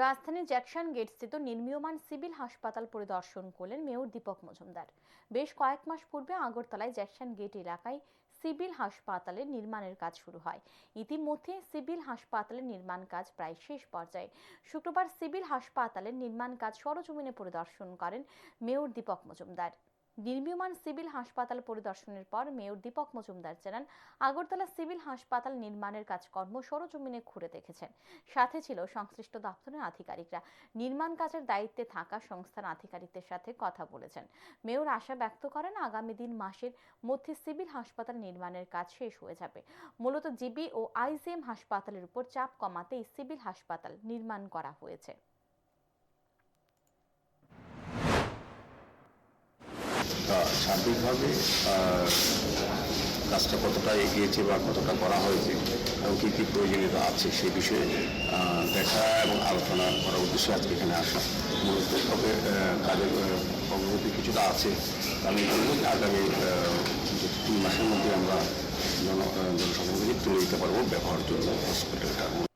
রাজধানীর Jackson gate স্থিত নির্মীয়মান civil হাসপাতাল পরিদর্শন করলেন মেয়র দীপক মজুমদার। বেশ কয়েক মাস পূর্বে আগরতলায় জ্যাকসন গেট এলাকায় সিভিল হাসপাতালের নির্মাণের কাজ শুরু হয়। ইতিমধ্যে সিভিল হাসপাতালের নির্মাণ কাজ প্রায় শেষ পর্যায়ে। শুক্রবার সিভিল হাসপাতালের নির্মাণ কাজ সরজমিনে পরিদর্শন করেন মেয়র দীপক মজুমদার। নির্মীয়মান সিভিল হাসপাতাল পরিদর্শনের পর মেয়র দীপক মজুমদার জানান, আগরতলা সিভিল হাসপাতাল নির্মাণের কাজকর্ম সরজমিনে ঘুরে দেখেছেন। সাথে ছিল সংশ্লিষ্ট দপ্তরের আধিকারিকরা। নির্মাণ কাজের দায়িত্বে থাকা সংস্থার আধিকারিকদের সাথে কথা বলেছেন। মেয়র আশা ব্যক্ত করেন, আগামী দিন মাসের মধ্যে সিভিল হাসপাতাল নির্মাণের কাজ শেষ হয়ে যাবে। মূলত জিবি ও আইজিএম হাসপাতালের উপর চাপ কমাতে এই সিভিল হাসপাতাল নির্মাণ করা হয়েছে। তা কাজটা কতটা এগিয়েছে বা কতটা করা হয়েছে এবং কী কী প্রয়োজনীয়তা আছে সে বিষয়ে দেখা এবং আলোচনা করার উদ্দেশ্যে আজকে এখানে আসা। মূলত তবে কাজের অগ্রগতি কিছুটা আছে আমি বলব যে আগামী তিন মাসের মধ্যে আমরা জনসাধারণকে তুলে দিতে পারব ব্যবহার জন্য হসপিটালটা।